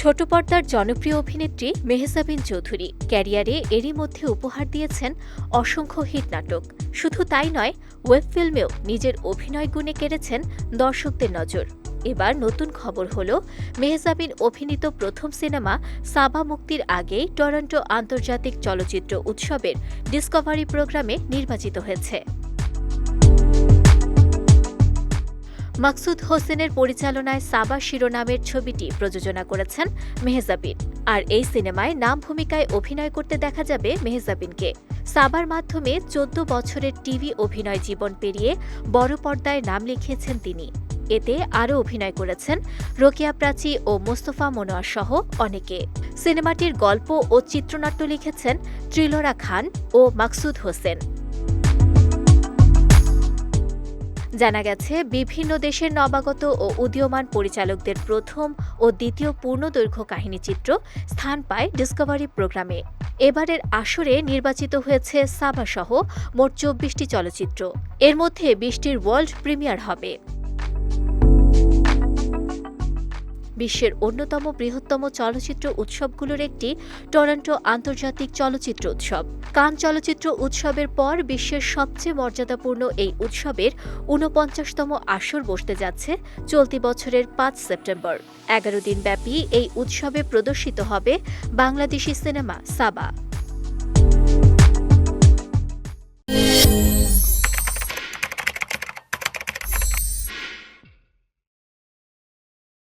ছোট পর্দার জনপ্রিয় অভিনেত্রী মেহজাবিন চৌধুরী ক্যারিয়ারে এরই মধ্যে উপহার দিয়েছেন অসংখ্য হিট নাটক। শুধু তাই নয়, ওয়েব ফিল্মেও নিজের অভিনয় গুণে কেড়েছেন দর্শকদের নজর। এবার নতুন খবর হল মেহজাবিন অভিনীত প্রথম সিনেমা সাবা মুক্তির আগেই টরন্টো আন্তর্জাতিক চলচ্চিত্র উৎসবের ডিসকভারি প্রোগ্রামে নির্বাচিত হয়েছে। মাকসুদ হোসেনের পরিচালনায় সাবা শিরোনামের ছবিটি প্রযোজনা করেছেন মেহজাবিন। আর এই সিনেমায় নাম ভূমিকায় অভিনয় করতে দেখা যাবে মেহজাবিনকে। সাবার মাধ্যমে চোদ্দ বছরের টিভি অভিনয় জীবন পেরিয়ে বড় পর্দায় নাম লিখিয়েছেন তিনি। এতে আরও অভিনয় করেছেন রোকেয়া প্রাচী ও মোস্তফা মনোয়ার সহ অনেকে। সিনেমাটির গল্প ও চিত্রনাট্য লিখেছেন ত্রিলোরা খান ও মাকসুদ হোসেন। জানা গেছে, বিভিন্ন দেশের নবাগত ও উদীয়মান পরিচালকদের প্রথম ও দ্বিতীয় পূর্ণদৈর্ঘ্য কাহিনীচিত্র স্থান পায় ডিসকভারি প্রোগ্রামে। এবারের আসরে নির্বাচিত হয়েছে সাবাসহ মোট চব্বিশটি চলচ্চিত্র। এর মধ্যে বিশটির ওয়ার্ল্ড প্রিমিয়ার হবে। বিশ্বের অন্যতম বৃহত্তম চলচ্চিত্র উৎসবগুলোর একটি টরন্টো আন্তর্জাতিক চলচ্চিত্র উৎসব। কান চলচ্চিত্র উৎসবের পর বিশ্বের সবচেয়ে মর্যাদাপূর্ণ এই উৎসবের ঊনপঞ্চাশতম আসর বসতে যাচ্ছে চলতি বছরের পাঁচ সেপ্টেম্বর। এগারো দিন ব্যাপী এই উৎসবে প্রদর্শিত হবে বাংলাদেশি সিনেমা সাবা।